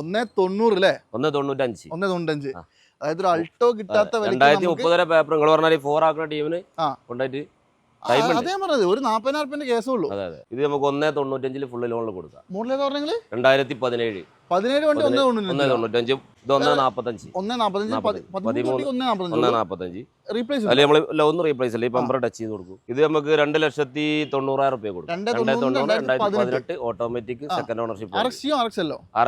ഒന്നേ തൊണ്ണൂറ് അല്ലേ ഒന്ന് തൊണ്ണൂറ്റഞ്ച്. ഒന്നേ തൊണ്ണൂറ്റഞ്ച്. അതായത് ഒരു അൾട്ടോ കിട്ടാത്ത രണ്ടായിരത്തി മുപ്പത് വരെ പേപ്പർ നിങ്ങൾ പറഞ്ഞാൽ ഫോർ ആക്കുന്ന ടീമിന് കൊണ്ടായിട്ട്. അതേ പറഞ്ഞത്. ഒരു നാപ്പതിനായിരം കേസേ ഉള്ളൂ അതെ അതെ. ഇത് നമുക്ക് ഒന്നേ തൊണ്ണൂറ്റഞ്ചിൽ ഫുള്ള് ലോണിൽ കൊടുക്കാം. മോഡൽ ഏതാ പറഞ്ഞെങ്കിൽ രണ്ടായിരത്തി പതിനേഴ് പതിനേഴ് വണ്ടി ഒന്നേ ഒന്നേ തൊണ്ണൂറ്റഞ്ച് ഇത് ഒന്നേ നാപ്പത്തഞ്ച്. ഒന്നേ നാപ്പത്തഞ്ച് പതിമൂന്ന്. ഒന്നേ റീപ്ലേസ് അല്ലെ നമ്മൾ ലോൺ റീപ്ലേസ് അല്ലേ പമ്പർ ടച്ച് ചെയ്ത് കൊടുക്കും. ഇത് നമുക്ക് രണ്ട് ലക്ഷത്തി തൊണ്ണൂറായിരം റുപ്യ കൊടുക്കും. രണ്ടേ തൊണ്ണൂറ് രണ്ടായിരത്തി പതിനെട്ട്. Automatic second ownership R X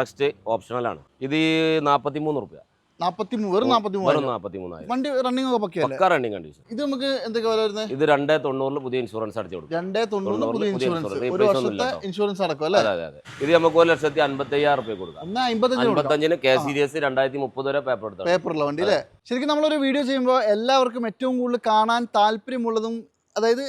X ഓപ്ഷണലാണ് ഇത് നാപ്പത്തി മൂന്ന് റുപ്യ നാപ്പത്തി മൂ- വെറും നാപ്പത്തി വെറും നാപ്പത്തി മൂന്നായിരം വണ്ടി ഒക്കെ പക്കയല്ലേ? പക്ക റണ്ണിങ് കണ്ടീഷൻ ഇത് നമുക്ക് എന്തൊക്കെ വില വരുന്നത് ഇത് രണ്ടേ തൊണ്ണൂറിൽ പുതിയ ഇൻഷുറൻസ് അടിച്ചു കൊടുക്കും. രണ്ടേ തൊണ്ണൂറ് തൊണ്ണൂറിന് പുതിയ ഇൻഷുറൻസ്. ഒരു വർഷത്തെ ഇൻഷുറൻസ് അടക്കം അല്ലേ? അതെ അതെ ഇത് നമുക്ക് ഒരു ലക്ഷത്തി അൻപത്തി അയ്യായിരം റുപ്യ കൊടുക്കാം. അൻപത്തഞ്ചിന് കെ സി ഡി എസ് രണ്ടായിരത്തി മുപ്പത് വരെ പേപ്പർ എടുത്തു പേപ്പറുള്ള വണ്ടി അല്ലേ? ശരിക്കും നമ്മളൊരു വീഡിയോ ചെയ്യുമ്പോൾ എല്ലാവർക്കും ഏറ്റവും കൂടുതൽ കാണാൻ താല്പര്യമുള്ളതും അതായത്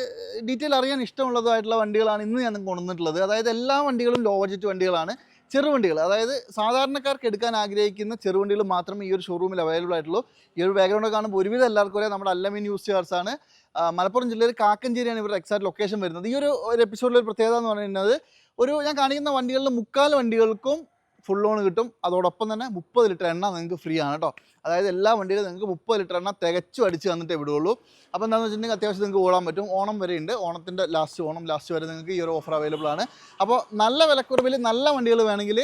ഡീറ്റെയിൽ അറിയാൻ ഇഷ്ടമുള്ളതുമായിട്ടുള്ള വണ്ടികളാണ് ഇന്ന് ഞാൻ കൊണ്ടുവന്നിട്ടുള്ളത്. അതായത് എല്ലാ വണ്ടികളും ലോ ബഡ്ജറ്റ് വണ്ടികളാണ്. ചെറുവണ്ടികൾ. അതായത് സാധാരണക്കാർക്ക് എടുക്കാൻ ആഗ്രഹിക്കുന്ന ചെറുവണ്ടികൾ മാത്രമേ ഈ ഒരു ഷോറൂമിൽ അവൈലബിൾ ആയിട്ടുള്ളൂ. ഈ ഒരു ബാക്ക്ഗ്രൗണ്ട് കാണുമ്പോൾ ഒരുവിധം എല്ലാവർക്കും അറിയാം നമ്മുടെ അല്ലമിൻ യൂസ് ചേർസ് ആണ് മലപ്പുറം ജില്ലയിൽ കാക്കഞ്ചേരിയാണ് ഇവരുടെ എക്സാക്ട് ലൊക്കേഷൻ വരുന്നത്. ഈ ഒരു എപ്പിസോഡിൽ ഒരു പ്രത്യേകത എന്ന് പറയുന്നത് ഒരു ഞാൻ കാണിക്കുന്ന വണ്ടികളിൽ മുക്കാൽ വണ്ടികൾക്കും ഫുൾ ലോൺ കിട്ടും. അതോടൊപ്പം തന്നെ മുപ്പത് ലിറ്റർ എണ്ണ നിങ്ങൾക്ക് ഫ്രീ ആണ് കേട്ടോ. അതായത് എല്ലാ വണ്ടിയിലും നിങ്ങൾക്ക് മുപ്പത് ലിറ്റർ എണ്ണ തികച്ചും അടിച്ച് തന്നിട്ടേ വിടുകയുള്ളൂ അപ്പോൾ എന്താണെന്ന് വെച്ചിട്ടുണ്ടെങ്കിൽ അത്യാവശ്യം നിങ്ങൾക്ക് ഓടാൻ പറ്റും. ഓണം വരെ ഉണ്ട്. ഓണത്തിന്റെ ലാസ്റ്റ് ഓണം ലാസ്റ്റ് വരെ നിങ്ങൾക്ക് ഈ ഒരു ഓഫർ അവൈലബിൾ ആണ്. അപ്പോൾ നല്ല വിലക്കുറവിൽ നല്ല വണ്ടികൾ വേണമെങ്കിൽ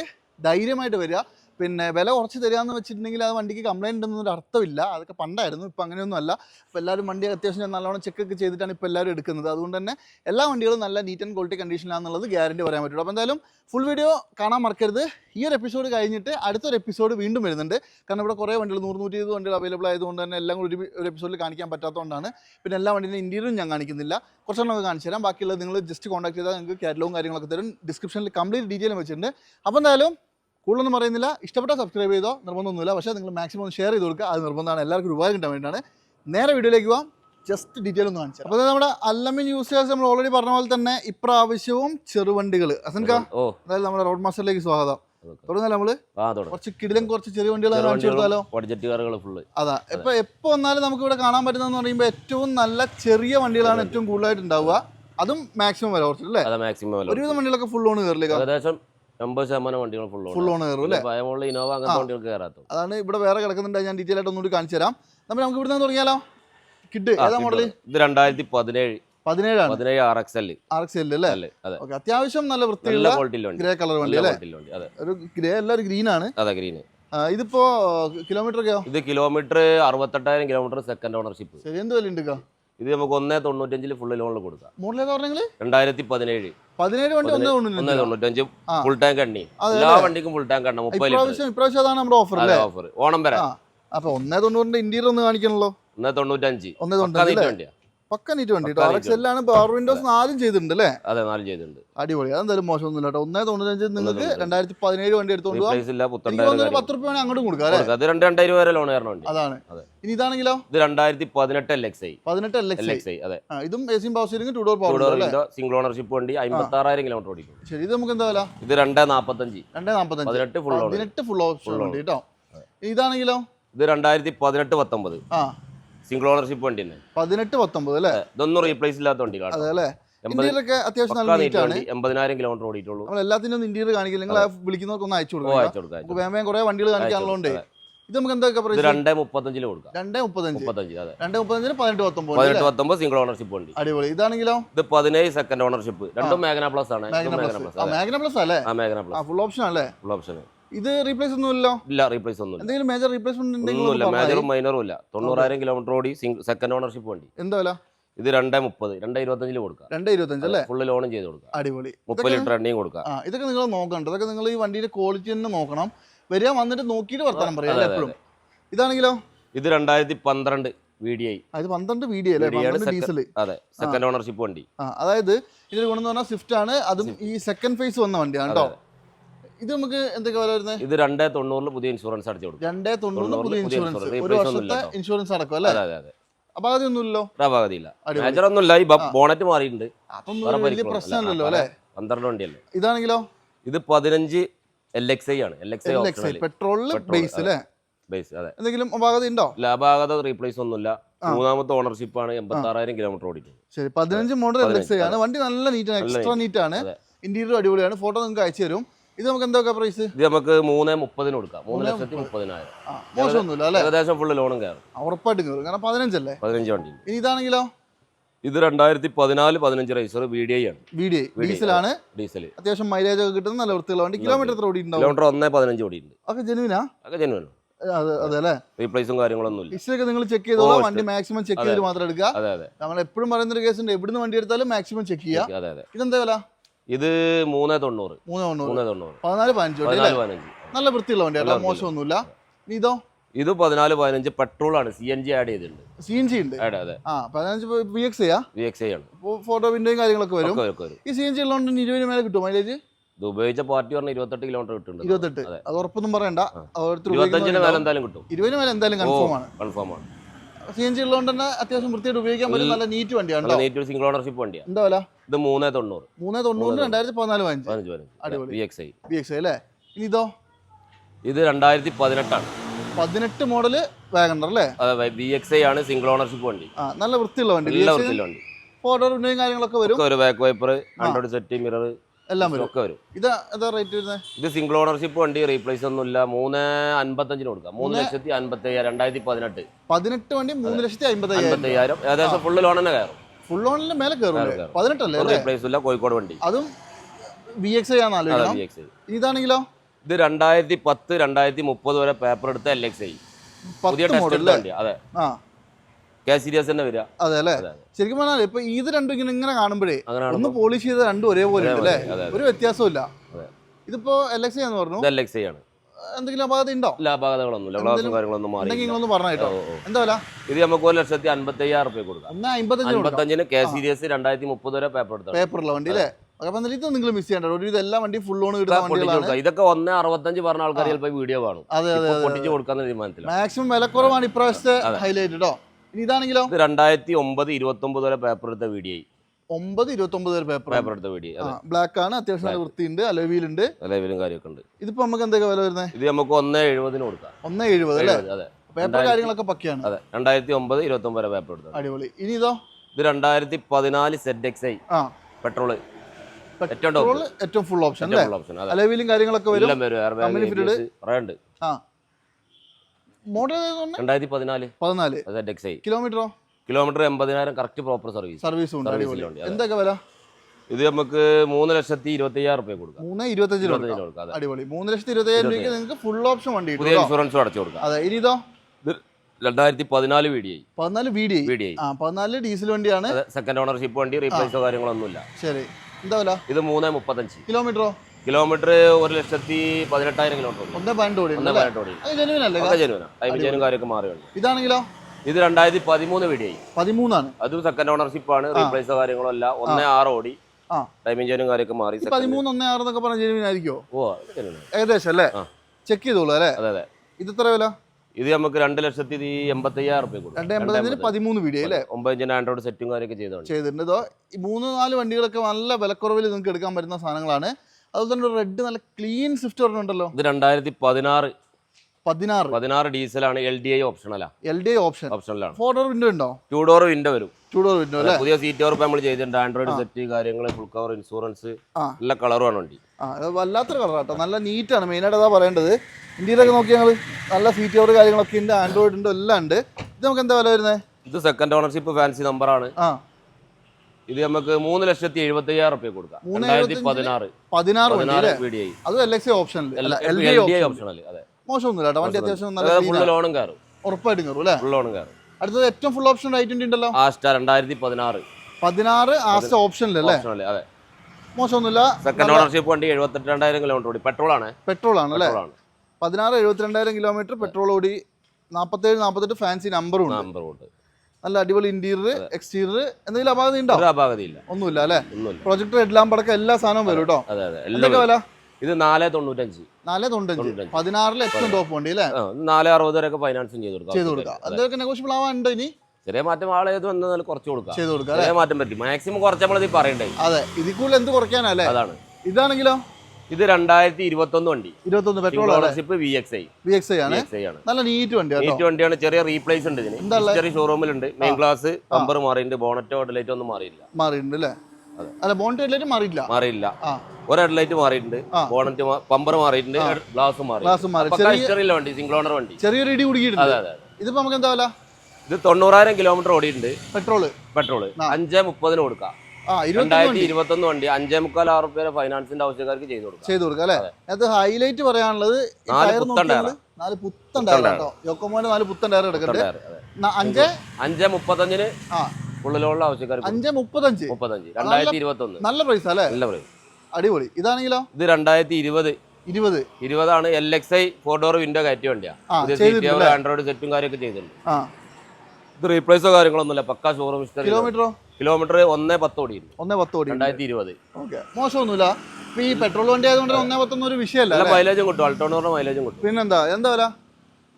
ധൈര്യമായിട്ട് വരിക. പിന്നെ വില കുറച്ച് തരികയെന്ന് വെച്ചിട്ടുണ്ടെങ്കിൽ അത് വണ്ടിക്ക് കംപ്ലൈന്റ് ഉണ്ടെന്നൊരു അർത്ഥമില്ല. അതൊക്കെ പണ്ടായിരുന്നു ഇപ്പോൾ അങ്ങനെയൊന്നും അല്ല ഇപ്പോൾ എല്ലാവരും വണ്ടി അത്യാവശ്യം നല്ലവണ്ണം ചെക്കൊക്കെ ചെയ്തിട്ടാണ് ഇപ്പോൾ എല്ലാവരും എടുക്കുന്നത്. അതുകൊണ്ട് തന്നെ എല്ലാ വണ്ടികളും നല്ല നീറ്റ് ആൻഡ് ക്വാളിറ്റി കണ്ടീഷനിലാണെന്നുള്ളത് ഗ്യാരണ്ടി പറയാൻ പറ്റുള്ളൂ. അപ്പോൾ എന്തായാലും ഫുൾ വീഡിയോ കാണാൻ മറക്കരുത്. ഈ ഒരു എപ്പിസോഡ് കഴിഞ്ഞിട്ട് അടുത്തൊരു എപ്പിസോഡ് വീണ്ടും വരുന്നുണ്ട്. കാരണം ഇവിടെ കുറേ വണ്ടികൾ നൂറ് നൂറ്റി ഇരുപത് വണ്ടികൾ അവൈലബിൾ ആയതുകൊണ്ട് തന്നെ എല്ലാം കൂടി ഒരു എപ്പിസോഡിൽ കാണിക്കാൻ പറ്റാത്തതുകൊണ്ടാണ്. പിന്നെ എല്ലാ വണ്ടിയുടെ ഇന്റീരിയറും ഞാൻ കാണിക്കുന്നില്ല. കുറച്ചെണ്ണമൊക്കെ കാണിച്ചു തരാം. ബാക്കിയുള്ളത് നിങ്ങൾ ജസ്റ്റ് കോൺടാക്ട് ചെയ്താൽ നിങ്ങൾക്ക് കാറ്റലോഗും കാര്യങ്ങളൊക്കെ തരും. ഡിസ്ക്രിപ്ഷനിൽ കംപ്ലീറ്റ് ഡീറ്റെയിൽ വെച്ചിട്ടുണ്ട്. അപ്പോൾ എന്തായാലും കൂടുതലൊന്നും പറയുന്നില്ല ഇഷ്ടപ്പെട്ട സബ്സ്ക്രൈബ് ചെയ്തോ. നിർബന്ധമൊന്നുമില്ല. പക്ഷേ നിങ്ങൾ മാക്സിമം ഒന്ന് ഷെയർ ചെയ്ത് കൊടുക്കുക. അത് നിർബന്ധമാണ്. എല്ലാവർക്കും ഉപകാരം കിട്ടാൻ വേണ്ടിയിട്ടാണ്. നേരെ വീഡിയോയിലേക്ക് പോവാം. ജസ്റ്റ് ഡീറ്റെയിൽ ഒന്ന് കാണിച്ചു അപ്പോൾ നമ്മുടെ അല്ലമിൻ യൂസേഴ്സ് നമ്മൾ ഓൾറെഡി പറഞ്ഞ പോലെ തന്നെ ഇപ്രാവശ്യവും ചെറുവണ്ടികൾ അസൻക അതായത് നമ്മുടെ റോഡ് മാസ്റ്ററിലേക്ക് സ്വാഗതം. അതൊക്കെ. തുടങ്ങാം നമ്മൾ ആ കുറച്ച് കിടിലം കുറച്ച് ചെറിയ കാണിച്ചു കൊടുത്താലോ? അതാ. ഇപ്പൊ എപ്പോ വന്നാലും നമുക്ക് ഇവിടെ കാണാൻ പറ്റുന്നതെന്ന് പറയുമ്പോൾ ഏറ്റവും നല്ല ചെറിയ വണ്ടികളാണ് ഏറ്റവും കൂടുതലായിട്ട് ഉണ്ടാവുക. അതും മാക്സിമം വില കുറച്ചിട്ട് അല്ലേ ഒരുവിധം വണ്ടികളൊക്കെ ഫുൾ ഓൺ കയറില്ല ഏകദേശം എൺപത് ശതമാനം വണ്ടികൾ ഫുൾ ഫുൾ ഓൺ കയറും അല്ലേ? പയമോളിൽ ഇനോവ അങ്ങനത്തെ വണ്ടികൾക്ക് കയറാത്ത അതാണ് ഇവിടെ വേറെ കിടക്കുന്നുണ്ട്. ഞാൻ ഡീറ്റെയിൽ ആയിട്ട് ഒന്നുകൂടി കാണിച്ചു തരാം. നമ്മൾ നമുക്ക് ഇവിടുന്ന് തുടങ്ങിയാലോ? കിഡ് ഏതാ മോഡൽ ഇത് രണ്ടായിരത്തി പതിനേഴ് പതിനേഴാണ്. പതിനേഴ് R X L R X L അല്ലേ? ഓക്കെ അത്യാവശ്യം നല്ല വൃത്തിയുള്ള ഗ്രേ കളർ വണ്ടി. അല്ലേ? ഒരു ഗ്രേ അല്ല ഒരു ഗ്രീൻ ആണ്. അതെ ഗ്രീന് ആ, ഇതിപ്പോ കിലോമീറ്റർ ഇത് കിലോമീറ്റർ അറുപത്തെട്ടായിരം കിലോമീറ്റർ സെക്കൻഡ് ഓണർഷിപ്പ് ശരി എന്ത് വില ഉണ്ട് ഇത് നമുക്ക് ഒന്നേ തൊണ്ണൂറ്റഞ്ചിൽ ഫുള്ള് ലോണിൽ കൊടുക്കാം. രണ്ടായിരത്തി പതിനേഴ് പതിനേഴ് വണ്ടി ഒന്നേ ഒന്നേ തൊണ്ണൂറ്റഞ്ച് ഫുൾ ടാങ്ക് എണ്ണി. എല്ലാ വണ്ടിക്കും ഫുൾ ടാങ്ക് എണ്ണ മുപ്പത് ലിറ്റർ. ഇപ്രാവശ്യം ഇപ്രാവശ്യം അതാണ് നമ്മുടെ ഓഫർ ഓഫർ ഓണം വരാം. അപ്പൊ ഒന്നേ തൊണ്ണൂറിന്റെ ഇന്റീരിയർ ഒന്ന് കാണിക്കണല്ലോ. ഒന്നേ തൊണ്ണൂറ്റഞ്ച്. ഒന്നേ പക്കാ തൊണ്ണൂറ് നീറ്റ് അല്ലേ വണ്ടിയാ. പക്ക നീറ്റ് വണ്ടി. പക്കാ ആർ എക്സ് എല്ലാണ് പവർ വിൻഡോസ് നാലും ചെയ്തിട്ടുണ്ട് അല്ലേ? അതെ നാല് ചെയ്തിട്ടുണ്ട്. അടിപൊളി. അതെന്തായാലും മോശമൊന്നുമില്ല കേട്ടോ. ഒന്നേ തൊണ്ണൂറ്റഞ്ച് നിങ്ങൾക്ക് രണ്ടായിരത്തി പതിനേഴ് വണ്ടി എടുത്തോണ്ട് പോകാം പത്ത് റുപ്യ അങ്ങോട്ടും കൊടുക്കാം അല്ലേ? അത് രണ്ട് രണ്ടായിരം വരെ ലോൺ വണ്ടി. അതാണ്. അതെ. ഇനി ഇതാണെങ്കിലോ? ഇത് രണ്ടായിരത്തി പതിനെട്ട് എൽ എക്സ് ഐ പതിനെട്ട് L L X X I അതെ. ഇതും എ സിയും power steering two door power single ownership വണ്ടി അമ്പത്തി ആറായിരം കിലോമീറ്റർ ഓടിക്കും. ശരി ഇത് നമുക്ക് എന്താ വില? ഇത് രണ്ടേ നാപ്പത്തഞ്ച്. രണ്ടേ നാപ്പത്തഞ്ച്. പതിനെട്ട് ഫുൾ പതിനെട്ട് ഫുൾ ഓപ്ഷൻ വണ്ടി കേട്ടോ. ഇതാണെങ്കിലോ? ഇത് രണ്ടായിരത്തി പതിനെട്ട് പത്തൊമ്പത്. ആ. സിംഗിൾ ഓണർഷിപ്പ് വണ്ടി തന്നെ പതിനെട്ട് പത്തൊമ്പത് അല്ലേ? ഇതൊന്നും റീപ്ലേസ് ഇല്ലാത്ത വണ്ടി അതെ അല്ലേ? അത്യാവശ്യം നല്ല എൺപതിനായിരം കിലോമീറ്റർ ഓടിയിട്ടുള്ളൂ. നമ്മൾ എല്ലാത്തിനും കാണിക്കില്ല. നിങ്ങൾ വിളിക്കുന്നവർക്ക് ഒന്ന് അയച്ചു ഓ കൊടുക്കുക അയച്ചു കൊടുക്കാം വേം വേഗം വേഗം വണ്ടികൾ കാണിക്കാനുള്ളതുകൊണ്ട് ഇത് നമുക്ക് എന്തൊക്കെ രണ്ടേ കൊടുക്കാം. രണ്ടേ മുപ്പത്തഞ്ച്. മുപ്പത്തഞ്ച് അതെ. രണ്ടേ മുപ്പത്തഞ്ചിന് പതിനെട്ട് പത്തൊമ്പത് പതിനെട്ട് പത്തൊമ്പത് സിംഗിൾ ഓണർഷിപ്പ് അടിപൊളി. ഇതാണെങ്കിലോ? ഇത് പതിനേഴ് സെക്കൻഡ് ഓണർഷിപ്പ് രണ്ടും മേഘന പ്ലസ് ആണ്. മേഘന പ്ലസ് മാഗ്ന പ്ലസ് അല്ലേ? മേഘന പ്ലസ് ഫുൾ ഓപ്ഷൻ അല്ലേ ഫുൾ ഓപ്ഷൻ ഇത് റീപ്ലേസ് ഒന്നുമില്ലല്ലോ? ഇല്ല റീപ്ലേസ് ഒന്നുമില്ല. എന്തെങ്കിലും മേജർ റീപ്ലേസ്മെന്റ് ഒന്നുമില്ല മേജറും മൈനറും ഇല്ല. തൊണ്ണൂറായിരം കിലോമീറ്റർ ഓടി സെക്കൻഡ് ഓണർഷിപ്പ് വണ്ടി. എന്താ വില? ഇത് രണ്ടേ മുപ്പത് രണ്ടേ ഇരുപത്തഞ്ചിൽ കൊടുക്കാം. രണ്ടേ ഇരുപത്തഞ്ച് അല്ലേ? ഫുള്ള് ലോണും ചെയ്ത് കൊടുക്കാം. അടിപൊളി. മുപ്പത് ലിറ്റർ എണ്ണയും കൊടുക്കാം. ഇതൊക്കെ നിങ്ങൾ നോക്കണ്ട. ഇതൊക്കെ നിങ്ങൾ ഈ വണ്ടിയുടെ ക്വാളിറ്റി തന്നെ നോക്കണം. വരിക വന്നിട്ട് നോക്കിയിട്ട് വർത്താനം പറയാം എപ്പോഴും? ഇതാണെങ്കിലോ? ഇത് രണ്ടായിരത്തി പന്ത്രണ്ട് വി ഡി ഐ പന്ത്രണ്ട് വി second- ഡീസൽ അതെ സെക്കൻഡ് ഓണർഷിപ്പ് വണ്ടി. അതായത് ഇതിൽ ഗുണം എന്ന് പറഞ്ഞാൽ സ്വിഫ്റ്റ് ആണ്. അതും ഈ സെക്കൻഡ് ഫേസ് വന്ന വണ്ടിയാണ് കേട്ടോ. ഇത് നമുക്ക് എന്തൊക്കെ വില വരുന്നത് ഇത് രണ്ടേ തൊണ്ണൂറിൽ പുതിയ ഇൻഷുറൻസ് അടിച്ചു കൊടുക്കും. രണ്ടേ തൊണ്ണൂറിൽ പുതിയ ഇൻഷുറൻസ്. ഒരു വർഷത്തെ ഇൻഷുറൻസ് അടക്കം അല്ലേ? അതെ അതെ അപാകത ഒന്നുമില്ലല്ലോ അപാകതയില്ല. ഇല്ല മേജർ ഒന്നുമില്ല. ഈ ബോണറ്റ് മാറിയിട്ടുണ്ട്. അതൊന്നും വലിയ പ്രശ്നമല്ലല്ലോ അല്ലേ? പന്ത്രണ്ട് വണ്ടിയല്ലേ? ഇതാണെങ്കിലോ? ഇത് പതിനഞ്ച് എൽ എക്സ് ഐ ആണ്. എൽ എക്സ് ഐ പെട്രോളിൽ ബേസ് അല്ലേ? ബേസ് അതെ. എന്തെങ്കിലും അപാകത ഉണ്ടോ? ലാഭാഗത റീപ്ലേസ് ഒന്നുമില്ല. മൂന്നാമത്തെ ഓണർഷിപ്പ് ആണ് എൺപത്തി ആറായിരം കിലോമീറ്റർ ഓടിക്കുന്നത്. ശരി പതിനഞ്ച് മോഡൽ എൽ എക്സ് ആണ്. വണ്ടി നല്ല നീറ്റാണ് എക്സ്ട്രാ നീറ്റ് ആണ്. ഇന്റീരിയർ അടിപൊളിയാണ്. ഫോട്ടോ നിങ്ങൾക്ക് അയച്ചു തരും. ഇത് നമുക്ക് എന്തൊക്കെ പ്രൈസ് ഇത് നമുക്ക് മൂന്ന് മുപ്പതിന് കൊടുക്കാം. മൂന്ന് ലക്ഷത്തി മുപ്പതിനായിരം. മോശമൊന്നുമില്ല അല്ലേ? ഏകദേശം ഫുള്ള് ലോണും കയറും. ഉറപ്പായിട്ട് കയറും. കാരണം പതിനഞ്ചല്ലേ പതിനഞ്ച് വണ്ടി ഇനി ഇതാണെങ്കിലോ? ഇത് രണ്ടായിരത്തി പതിനാല് പതിനഞ്ച് റൈസർ വി ഡി ഐ ആണ്. വി ഡി ഐ ഡീസലാണ് ഡീസൽ അത്യാവശ്യം മൈലേജ് ഒക്കെ കിട്ടുന്ന നല്ല വൃത്തിയുള്ള വണ്ടി. കിലോമീറ്റർ എത്ര ഓടി കിലോമീറ്റർ ഒന്നേ പതിനഞ്ച് ഓടിയുണ്ട് ഒക്കെ ജെനുവിനാ ഒക്കെ ജെനുവിൻ റീപ്ലേസും കാര്യങ്ങളൊന്നും ഇല്ല. ഹിസ്റ്ററി നിങ്ങൾ ചെക്ക് ചെയ്തോളാം. വണ്ടി മാക്സിമം ചെക്ക് ചെയ്ത് മാത്രം എടുക്കുക. നമ്മൾ എപ്പോഴും പറയുന്ന ഒരു കേസ് ഉണ്ട്. എവിടുന്ന് വണ്ടി എടുത്താലും മാക്സിമം ചെക്ക് ചെയ്യുക. ഇതെന്താ വില? ഇത് മൂന്ന് തൊണ്ണൂറ്. മൂന്ന് തൊണ്ണൂറ്. മൂന്ന് തൊണ്ണൂറ്. പതിനാല് പതിനഞ്ച് വണ്ടി പതിനാല് അല്ലേ? പതിനഞ്ച്. നല്ല വൃത്തിയുള്ള നല്ല മോശമൊന്നുമില്ല. ഇനി ഇതോ? ഇത് പതിനാല് പതിനഞ്ച് പെട്രോൾ ആണ് സി എൻ ജി ആഡ് ചെയ്തിട്ടുണ്ട്. സി എൻ ജി ഉണ്ട്? അതെ അതെ. ആ പതിനഞ്ച് വി എക്സ് ചെയ്യാ വി എക്സ് ഐ ആണ്. ഫോട്ടോ വിൻഡോയും കാര്യങ്ങളൊക്കെ വരും. ഒക്കെ ഒക്കെ വരും. ഈ സി എൻ ജി ഉള്ളതുകൊണ്ട് ഇനി ഇരുപതിന് മേലെ കിട്ടും മൈലേജ് ഇത് ഉപയോഗിച്ച പാർട്ടി പറഞ്ഞ ഇരുപത്തെട്ട് കിലോമീറ്റർ കിട്ടുന്നുണ്ട്. ഇരുപത്തെട്ട്. അതെ. അത് ഉറപ്പൊന്നും പറയണ്ട. ആ. ഓരോരുത്തർ ഇരുപത്തഞ്ചിന് മേലെ. എന്തായാലും കിട്ടും. ഇരുപതിന് മേലെ എന്തായാലും കൺഫേം ആണ്. കൺഫേം ആണ്. സി എൻ ജി ഉള്ളതുകൊണ്ട് തന്നെ അത്യാവശ്യം വൃത്തിയായിട്ട് ഉപയോഗിക്കാൻ പറ്റും നല്ല നീറ്റ് വണ്ടിയാണ് നീറ്റ് സിംഗിൾ ഓണർഷിപ്പ് വണ്ടിയാണ് എന്താ വില? ഇത് മൂന്നേ തൊണ്ണൂറ്. മൂന്നേ തൊണ്ണൂറ്. രണ്ടായിരത്തി പതിനാല് പതിനഞ്ച് അടിപൊളി. B X I B X I അല്ലേ? ഇനി ഇതോ? ഇത് രണ്ടായിരത്തി പതിനെട്ടാണ്. പതിനെട്ട് മോഡൽ വാഗണർ അല്ലേ? അതെ ബി എക്സ് ഐ ആണ് സിംഗിൾ ഓണർഷിപ്പ് വണ്ടി. ആ നല്ല വൃത്തിയുള്ള വണ്ടി. നല്ല വൃത്തിയുള്ള വണ്ടി. ഫോട്ടോ കാര്യങ്ങളൊക്കെ വരും. ഒരു back wiper Android set mirror എല്ലാം വരും. ഒക്കെ വരും. ഇത് എന്താ റേറ്റ് വരുന്നത് ഇത് സിംഗിൾ ഓണർഷിപ്പ് വണ്ടി റീപ്ലേസ് ഒന്നും ഇല്ല മൂന്ന് അൻപത്തഞ്ചിന് കൊടുക്കാം. മൂന്ന് ലക്ഷത്തി അൻപത്തി അയ്യായിരം രണ്ടായിരത്തി പതിനെട്ട് പതിനെട്ട് വണ്ടി മൂന്ന് ലക്ഷത്തി അമ്പത്തി അയ്യായിരം ഏകദേശം ഫുള്ള് ലോൺ തന്നെ കയറും. ഫുൾ ലോണിന് മേലെ കയറും. പതിനെട്ടല്ലേ റീപ്ലേസ് ഇല്ല കോഴിക്കോട് വണ്ടി. അതും വി എക്സ് ഐ ഇതാണെങ്കിലോ? ഇത് രണ്ടായിരത്തി പത്ത് രണ്ടായിരത്തി മുപ്പത് വരെ പേപ്പർ എടുത്ത എൽ എക്സ് ഐ പുതിയ ടെസ്റ്റ് മോഡൽ വണ്ടി. അതെ. ആ. കെ സീരിയസ് തന്നെ വരിക. അതെ അല്ലേ. ശരിക്കും പറഞ്ഞാൽ ഇപ്പൊ ഇത് രണ്ടും ഇങ്ങനെ ഇങ്ങനെ കാണുമ്പോഴേ ഒന്ന് പോളിഷ് ചെയ്ത രണ്ടും ഒരേപോലെ ഉണ്ട് അല്ലേ. ഒരു വ്യത്യാസവും ഇല്ല. ഇതിപ്പോ എൽ എക്സ് എന്ന് പറഞ്ഞു. എൽ എക്സ് ആണ്. എന്തെങ്കിലും അപാകത ഉണ്ടോ? ലാഭകഥകളൊന്നുമില്ല ഗ്ലാസും കാര്യങ്ങളൊന്നും മാറി നിങ്ങളൊന്ന് പറഞ്ഞോ. എന്താ വില? ഇത് നമുക്ക് ഒരു ലക്ഷത്തി അൻപത്തി അയ്യായിരം റുപ്യ കൊടുക്കാം. അൻപത്തഞ്ചിന് കെ സീരിയസ് രണ്ടായിരത്തി മുപ്പത് വരെ പേപ്പർ പേപ്പറുള്ള വണ്ടി അല്ലേ? അപ്പൊ എന്നിട്ട് ഇത് നിങ്ങൾ മിസ് ചെയ്യണ്ട ഒരു വണ്ടി വണ്ടിയും ഫുൾ ഓൺ കിട്ടുന്ന വണ്ടികളാണ്. ഇതൊക്കെ ഒന്ന് അറുപത്തഞ്ച് പറഞ്ഞ ആൾക്കാർ ചിലപ്പോൾ വീഡിയോ കാണും. അതെ പൊട്ടിച്ച് കൊടുക്കാൻ തീരുമാനത്തിൽ മാക്സിമം വിലക്കുറവാണ് ഇപ്രാവശ്യത്തെ ഹൈലൈറ്റ് കേട്ടോ. ഇതാണെങ്കിലോ? ഇത് രണ്ടായിരത്തി ഒമ്പത് ഇരുപത്തി ഒമ്പത് വരെ പേപ്പർ എടുത്ത വീഡിയോ ഒമ്പത് ഇരുപത്തി ഒമ്പത് വരെ പേപ്പർ പേപ്പർ എടുത്ത വീഡിയോ ബ്ലാക്ക് ആണ് അത്യാവശ്യം നല്ല വൃത്തിയുണ്ട് അലവിയിലുണ്ട്. ലെവലും കാര്യമൊക്കെ ഉണ്ട് ഇതിപ്പോ നമുക്ക് എന്തൊക്കെ വില വരുന്നത് ഇത് നമുക്ക് ഒന്ന് എഴുപതിന് കൊടുക്കാം. ഒന്ന് എഴുപത് അല്ലേ? അതെ. പേപ്പർ കാര്യങ്ങളൊക്കെ പക്കയാണ്. അതെ രണ്ടായിരത്തി ഒമ്പത് ഇരുപത്തി ഒമ്പത് വരെ പേപ്പർ എടുത്തത് അടിപൊളി. ഇനി ഇതോ? ഇത് രണ്ടായിരത്തി പതിനാല് സെറ്റ് എക്സ് ഐ ആ പെട്രോൾ ഏറ്റവും ഫുൾ ഓപ്ഷൻ അലവിയിലും കാര്യങ്ങളൊക്കെ വരും എല്ലാം വരും എയർ Company fitted. പറയുന്നുണ്ട് ആ മോഡൽ രണ്ടായിരത്തി പതിനാല്. പതിനാല് കിലോമീറ്ററോ? കിലോമീറ്റർ എൺപതിനായിരം കറക്റ്റ് പ്രോപ്പർ സർവീസ് സർവീസ് ഉണ്ട് അടിപൊളി. എന്തൊക്കെ വില? ഇത് നമുക്ക് മൂന്ന് ലക്ഷത്തി ഇരുപത്തി അയ്യായിരം റുപ്യ കൊടുക്കാം. മൂന്ന് അടിപൊളി. മൂന്ന് ലക്ഷത്തി ഇരുപത്തയ്യായിരം രൂപയ്ക്ക് നിങ്ങൾക്ക് ഫുൾ ഓപ്ഷൻ വണ്ടി പുതിയ ഇൻഷുറൻസ് അടച്ചു കൊടുക്കാം. അതെ ഇനി ഇതോ? രണ്ടായിരത്തി പതിനാല് വി ഡി ഐ പതിനാല് V D V D I പതിനാല് ഡീസൽ വണ്ടിയാണ്. സെക്കൻഡ് ഓണർഷിപ്പ് വണ്ടി റീപ്ലേസോ കാര്യങ്ങളൊന്നുമില്ല. ശരി. എന്താ വില? ഇത് മൂന്ന് മുപ്പത്തഞ്ച്. കിലോമീറ്ററോ? കിലോമീറ്റർ ഒരു ലക്ഷത്തി പതിനെട്ടായിരം കിലോമീറ്റർ ഒന്നേ പതിനെട്ട് ഓടി ഒന്നേ പതിനെട്ട് ഓടി. അത് ജെനുവിൻ അല്ലേ? ഒക്കെ ജനുവന ടൈം ജനും കാര്യമൊക്കെ മാറിയുണ്ട് ഇതാണെങ്കിലോ? ഇത് രണ്ടായിരത്തി പതിമൂന്ന് വീടിയായി. പതിമൂന്നാണ്. അതും സെക്കൻഡ് ഓണർഷിപ്പ് ആണ്. റീപ്ലേസോ കാര്യങ്ങളോ അല്ല ഒന്നേ ആറ് ഓടി. ടൈമിംഗ് ജനും കാര്യമൊക്കെ മാറി. പതിമൂന്ന് ഒന്നേ ആറ് എന്നൊക്കെ പറഞ്ഞ ജനുവിനായിരിക്കോ ഓ ഏകദേശം അല്ലേ? ചെക്ക് ചെയ്തോളൂ അല്ലേ? അതെ അതെ. ഇത് എത്ര വില? ഇത് നമുക്ക് രണ്ട് ലക്ഷത്തി എൺപത്തി അയ്യായിരം എൺപത്തഞ്ചിന് പതിമൂന്ന് വീഡിയോ അല്ലേ? ഒമ്പത് ഇഞ്ചിന് ആൻഡ്രോയിഡ് സെറ്റും കാര്യമൊക്കെ ചെയ്തിട്ടുണ്ട്. ഇതോ ഈ മൂന്ന് നാല് വണ്ടികളൊക്കെ നല്ല വിലക്കുറവിൽ നിങ്ങൾക്ക് എടുക്കാൻ പറ്റുന്ന സാധനങ്ങളാണ്. അതുപോലെ തന്നെ റെഡ് നല്ല ക്ലീൻ സ്വിഫ്റ്റ് പറഞ്ഞുണ്ടല്ലോ ഇത് രണ്ടായിരത്തി പതിനാറ്. പതിനാറ് പതിനാറ് ആണ് എൽ ഡി ഐ ഓപ്ഷണലാ എൽ ഡി ഐ ഓപ്ഷൻ ഓപ്ഷണലാണ് ഫോർ ഡോർ വിൻഡോ ഉണ്ടോ? ടു ഡോർ വിൻഡോ വരും. ടൂ ഡോർ വിൻഡോ അല്ലേ പുതിയ സീറ്റ് ഓർപ്പ് നമ്മൾ ചെയ്തിട്ടുണ്ട്. ആൻഡ്രോയിഡ് സെറ്റ് കാര്യങ്ങൾ ഫുൾ കവർ ഇൻഷുറൻസ് നല്ല എല്ലാ കളറുമാണ് വണ്ടി. ആ വല്ലാത്തൊരു കളർ കേട്ടോ നല്ല നീറ്റാണ് മെയിനായിട്ട് അതാ പറയേണ്ടത്. ഇന്ത്യയിലൊക്കെ നോക്കി ഞങ്ങൾ നല്ല സീറ്റ് കവർ കാര്യങ്ങളൊക്കെ ഉണ്ട് ആൻഡ്രോയിഡ് ഉണ്ട് എല്ലാം ഉണ്ട്. ഇത് നമുക്ക് എന്താ വില വരുന്നത് ഇത് സെക്കൻഡ് ഓണർഷിപ്പ് ഫാൻസി നമ്പറാണ് ആ. ഇത് നമുക്ക് മൂന്ന് ലക്ഷത്തി എഴുപത്തി അയ്യായിരം റുപ്യ കൊടുക്കാം രണ്ടായിരത്തി പതിനാറ്. പതിനാറ് പതിനാറ് അല്ലേ വി ഡി ഐ അതും എൽ എക്സ് ഓപ്ഷനിൽ L L D D I option അതെ. മോശമൊന്നുമില്ല കേട്ടോ. വണ്ടി അത്യാവശ്യം നല്ല അതായത് clean ഫുള്ള് ആണ്. ലോണും കയറും ഉറപ്പായിട്ടും കയറും അല്ലേ? ഫുൾ ലോണും കയറും അടുത്തത് ഏറ്റവും ഫുൾ ഓപ്ഷൻ ഐ ട്വന്റി ഉണ്ടല്ലോ ആസ്റ്റ രണ്ടായിരത്തി പതിനാറ്. പതിനാറ് ആസ്റ്റ ഓപ്ഷനിലല്ലേ അതെ. മോശമൊന്നുമില്ല. സെക്കൻഡ് ഓണർഷിപ്പ് വണ്ടി എഴുപത്തെട്ട് രണ്ടായിരം കിലോമീറ്റർ ഓടി. പെട്രോൾ ആണ്. പെട്രോൾ ആണ് അല്ലേ? പതിനാറ് എഴുപത്തിരണ്ടായിരം കിലോമീറ്റർ പെട്രോൾ ഓടി. നാൽപ്പത്തേഴ് നാൽപ്പത്തെട്ട് ഫാൻസി നമ്പറും ഉണ്ട്. നമ്പറും കൊണ്ട് നല്ല അടിപൊളി ഇന്റീരിയർ എക്സ്റ്റീരിയർ എന്തെങ്കിലും അപാകത ഉണ്ടോ? അപാകതയില്ല. ഒന്നുമില്ല അല്ലേ? പ്രൊജക്ട് പ്രൊജക്ടർ ഹെഡ്ലാമ്പ് അടക്കം എല്ലാ സാധനവും വരും കേട്ടോ. അതെ എല്ലാം എന്തൊക്കെ വില? ഇത് നാല് തൊണ്ണൂറ്റഞ്ച്. നാല് തൊണ്ണൂറ്റഞ്ച്. പതിനാറിൽ ഏറ്റവും ടോപ്പ് വണ്ടി അല്ലേ? നാല് അറുപത് വരെയൊക്കെ ഫൈനാൻസും ചെയ്ത് കൊടുക്കാം. ചെയ്ത് കൊടുക്കാം. എന്തൊക്കെ നെഗോഷ്യബിൾ ആവാനുണ്ടോ ഇനി? ചെറിയ മാറ്റം ആളെ ഏത് വന്നാൽ കുറച്ച് കൊടുക്കാം. ചെയ്ത് കൊടുക്കാം ചെറിയ മാറ്റം പറ്റി. മാക്സിമം കുറച്ച് നമ്മളിത് പറയണ്ടേ? അതെ ഇതിൽ കൂടുതൽ എന്ത് കുറയ്ക്കാനല്ലേ അതാണ്. ഇതാണെങ്കിലോ? ഇത് രണ്ടായിരത്തി ഇരുപത്തൊന്ന് വണ്ടി. ഇരുപത്തൊന്ന് പെട്രോൾ ആണ്. Ownership V X I V X I ആണ്. നല്ല നീറ്റ് വണ്ടി നീറ്റ് വണ്ടിയാണ്. ചെറിയ റീപ്ലേസ് ഉണ്ട് ഇതിന്? ചെറിയ ഷോറൂമിലുണ്ട് മെയിൻ ഗ്ലാസ് നമ്പർ മാറിയിട്ടുണ്ട്. ബോണറ്റോ ഹെഡ്ലൈറ്റ് ഒന്നും മാറിയില്ല മാറിയിട്ടുണ്ട് അല്ലേ? അല്ല ബോണറ്റ് ഹെഡ്ലൈറ്റ് മാറിയില്ല മാറിയില്ല ഒരു ഹെഡ്ലൈറ്റ് മാറിയിട്ടുണ്ട്. ബോണറ്റ് പമ്പർ മാറിയിട്ടുണ്ട്. ഗ്ലാസ് മാറി ഗ്ലാസ് മാറി. ചെറിയ വണ്ടി സിംഗിൾ ഓണർ വണ്ടി. ചെറിയ ഇടി കൂടിയിട്ടുണ്ട് കുടുക്കിയിട്ടുണ്ട്. അതെ അതെ ഇതിപ്പോ നമുക്ക് എന്താ ഇത് തൊണ്ണൂറായിരം കിലോമീറ്റർ ഓടിയിട്ടുണ്ട്. Petrol petrol. അഞ്ചേ മുപ്പതിന് കൊടുക്കാം. ആ ഇരുപത്തി രണ്ടായിരത്തി ഇരുപത്തൊന്ന് വണ്ടി. അഞ്ചേ മുക്കാൽ ആറ് റുപ്യ ഫൈനാൻസിന്റെ ആവശ്യക്കാർക്ക് ചെയ്തു കൊടുക്കാം. ചെയ്തു കൊടുക്കാം അല്ലേ? അത്. ഹൈലൈറ്റ് പറയാനുള്ളത് നാല് പുത്തൻ ടയർ കേട്ടോ. യോക്കോമോന്റെ നാല് പുത്തൻ ടയർ എടുക്കട്ടെ. അഞ്ച്? അഞ്ച് മുപ്പത്തഞ്ചിന് ഉള്ളിലുള്ള ആവശ്യക്കാർക്ക് അഞ്ച് മുപ്പത്തഞ്ച്. മുപ്പത്തഞ്ച്. രണ്ടായിരത്തി ഇരുപത്തി ഒന്ന് നല്ല പ്രൈസ് അല്ലേ? നല്ല പ്രൈസ് അടിപൊളി. ഇതാണെങ്കിലോ? ഇത് രണ്ടായിരത്തി ഇരുപത്. ഇരുപത്. ഇരുപതാണ് L X I four door window കയറ്റിയ വണ്ടിയാ. ആ, ഇത് ചെയ്തിട്ടുണ്ട് ആൻഡ്രോയിഡ് സെറ്റും കാര്യമൊക്കെ ചെയ്തിട്ടുണ്ട്. ഇത് റീപ്ലേസോ കാര്യങ്ങളൊന്നുമില്ല പക്കാ ഷോറൂം കിലോമീറ്ററോ കിലോമീറ്റർ ഒന്നേ പത്ത് കോടി ഒന്നേ പത്ത് ഓടി രണ്ടായിരത്തി ഇരുപത് ഓക്കെ. മോശമൊന്നുമില്ല. ഇപ്പൊ ഈ പെട്രോൾ വണ്ടി ആയതുകൊണ്ട് ഒന്നേ പത്തൊന്നും ഒരു വിഷയമല്ല? മൈലേജും കിട്ടും. അൾട്ടോണറിന്റെ മൈലേജും കിട്ടും. പിന്നെന്താ? എന്താ വില?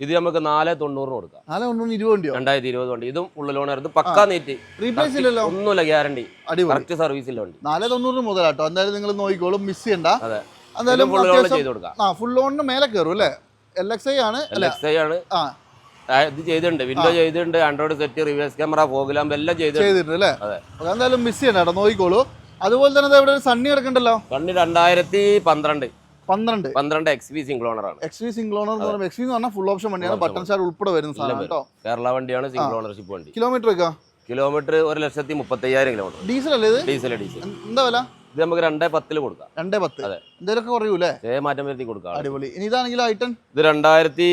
ഇത് നമുക്ക് നാല് തൊണ്ണൂറിന് കൊടുക്കാം. നാല് തൊണ്ണൂറ് ഇരുപത് വണ്ടിയോ? രണ്ടായിരത്തി ഇരുപത് വണ്ടി. ഇതും ഉള്ള ലോൺ ആയിരുന്നു. പക്കാ നീറ്റ്. റീപ്ലേസ് ഇല്ലല്ലോ? ഒന്നുമില്ല ഗ്യാരണ്ടി. അടിപൊളി. കറക്റ്റ് സർവീസില്ല വണ്ടി. നാല് തൊണ്ണൂറ് മുതലാട്ടോ. എന്തായാലും നിങ്ങൾ നോക്കിക്കോളും. മിസ് ചെയ്യണ്ട. അതെ. എന്തായാലും ഫുൾ ലോൺ അത്യാവശ്യം ചെയ്ത് കൊടുക്കാം. ആ ഫുൾ ലോണിന് മേലെ കയറും അല്ലേ? എൽ എക്സ് ഐ ആണ് എൽ എക്സ് ഐ ആണ്. ആ, ഇത് ചെയ്തിട്ടുണ്ട്. വിൻഡോ ചെയ്തിട്ടുണ്ട്. Android set reverse camera fog lamp എല്ലാം ചെയ്തിട്ടുണ്ട്. അല്ലേ? അതെ. എന്തായാലും മിസ് ചെയ്യണ്ട കേട്ടോ. നോക്കിക്കോളൂ. അതുപോലെ തന്നെ ഇവിടെ സണ്ണി കിടക്കണ്ടല്ലോ? സണ്ണി രണ്ടായിരത്തി പന്ത്രണ്ട്. പന്ത്രണ്ട് പന്ത്രണ്ട് എക്സ് വി സിംഗിൾ ഓണർ ആണ്. എക്സ് വി സിംഗിൾ ഓണർ എന്ന് പറയുമ്പോൾ എക്സ് വി എന്ന് പറഞ്ഞാൽ ഫുൾ ഓപ്ഷൻ വണ്ടിയാണ്. ബട്ടൺ സ്റ്റാർ ഉൾപ്പെടെ വരുന്ന സാധനം കേട്ടോ. കേരള വണ്ടിയാണ് സിംഗിൾ ഓണർഷിപ്പ് വണ്ടി. കിലോമീറ്റർ ഒക്കെ കിലോമീറ്റർ ഒരു ലക്ഷത്തി മുപ്പത്തയ്യായിരം കിലോമീറ്റർ ഡീസൽ അല്ലേ ഇത്? ഡീസൽ ഡീസൽ എന്താ വില? ഇത് നമുക്ക് രണ്ടേ പത്തിൽ കൊടുക്കാം. രണ്ടേ പത്ത്. അതെ. എന്തേലൊക്കെ കുറയൂലേ? ഏ മാറ്റം വരുത്തി കൊടുക്കാം. അടിപൊളി. ഇനി ഇതാണെങ്കിലും ഐട്ടൺ ഇത് രണ്ടായിരത്തി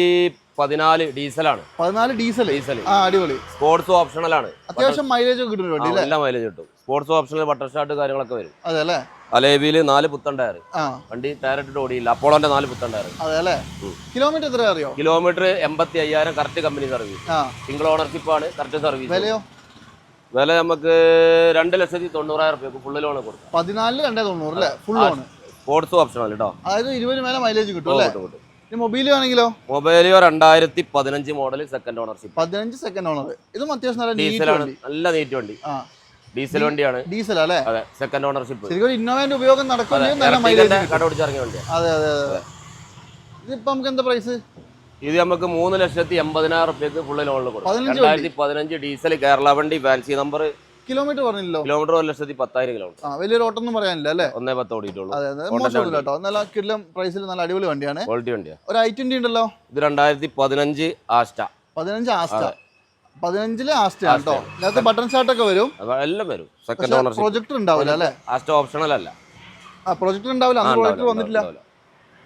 പതിനാല് ഡീസലാണ്. പതിനാല് ഡീസൽ ഡീസൽ ആ അടിപൊളി. സ്പോർട്സ് ഓപ്ഷണലാണ്. അത്യാവശ്യം മൈലേജ് ഒക്കെ കിട്ടുന്ന വണ്ടി നല്ല മൈലേജ് കിട്ടും. സ്പോർട്സ് ഓപ്ഷണൽ ബട്ടർ ഷാട്ട് കാര്യങ്ങളൊക്കെ വരും. അതെ അല്ലേ? അലേബിയിൽ നാല് പുത്തൻ ടയർ വണ്ടി ടയർ ഇട്ടിട്ട് ഓടിയില്ല. അപ്പോളോന്റെ നാല് പുത്തൻ ടയർ അതെ അല്ലേ? കിലോമീറ്റർ എത്ര അറിയോ? കിലോമീറ്റർ എൺപത്തി അയ്യായിരം correct company service single ownership ആണ് കറക്റ്റ് സർവീസ് വിലയോ? വില നമുക്ക് രണ്ട് ലക്ഷത്തി തൊണ്ണൂറായിരം റുപ്യക്ക് ഫുള്ള് ലോൺ കൊടുക്കും. പതിനാലിന് രണ്ടേ തൊണ്ണൂറ് അല്ലേ? ഫുൾ ലോൺ സ്പോർട്സ് ഓപ്ഷണൽ കേട്ടോ അതായത് ഇരുപത് മേലെ മൈലേജ് കിട്ടും അല്ലേ? മൊബൈൽ ആണെങ്കിലോ മൊബൈലിയോ രണ്ടായിരത്തി പതിനഞ്ച് മോഡൽ സെക്കൻഡ് ഓണർഷിപ്പ് പതിനഞ്ച് സെക്കൻഡ് ഓണർ ഇതും അത്യാവശ്യം നല്ല ഡീസലാണ് വണ്ടി. നല്ല നീറ്റ് വണ്ടി. ഡീസൽ വണ്ടിയാണ്. ഡീസൽ അല്ലേ? അതെ സെക്കൻഡ് ഓണർഷിപ്പ് ശരിക്കും ഇന്നോവേന്റെ ഉപയോഗം നടക്കുന്നത് നല്ല മൈലേജ് കട പിടിച്ചിറങ്ങിയ വണ്ടിയാണ് അതെ അതെ അതെ ഇതിപ്പോ നമുക്ക് എന്താ പ്രൈസ് ഇത് നമുക്ക് മൂന്ന് ലക്ഷത്തി എൺപതിനായിരം റുപ്യക്ക് ഫുള്ള് ലോണിൽ കൊടുക്കും. രണ്ടായിരത്തി പതിനഞ്ച് ഡീസൽ കേരള വണ്ടി ഫാൻസി നമ്പർ കിലോമീറ്റർ പറഞ്ഞില്ലല്ലോ? കിലോമീറ്റർ ഒരു ലക്ഷത്തി പത്തായിരം കിലോമീറ്റർ. വലിയൊരു ഓട്ടൊന്നും പറയാനില്ല അല്ലേ? ഒന്നേ പത്ത് ഓടിയിട്ടുള്ളൂ. അതെ അതെ. Honda കേട്ടോ. നല്ല കിടിലം പ്രൈസിൽ നല്ല അടിപൊളി വണ്ടിയാണ്. ക്വാളിറ്റി വണ്ടിയാണ് ഒരു ഐ ട്വന്റി ഉണ്ടല്ലോ? ഇത് രണ്ടായിരത്തി പതിനഞ്ച് ആസ്റ്റ. പതിനഞ്ച് ആസ്റ്റ. പതിനഞ്ചിൽ ആസ്റ്റ കേട്ടോ. ഇതിനകത്ത് ബട്ടൺ ഷാർട്ട് ഒക്കെ വരും. എല്ലാം വരും. സെക്കൻഡ് ഓണർ പ്രൊജക്ടർ ഉണ്ടാവില്ല അല്ലേ? ആസ്റ്റ ഓപ്ഷണൽ അല്ല. ആ പ്രൊജക്ടർ ഉണ്ടാവില്ല. അന്ന് പ്രൊജക്ടർ വന്നിട്ടില്ല.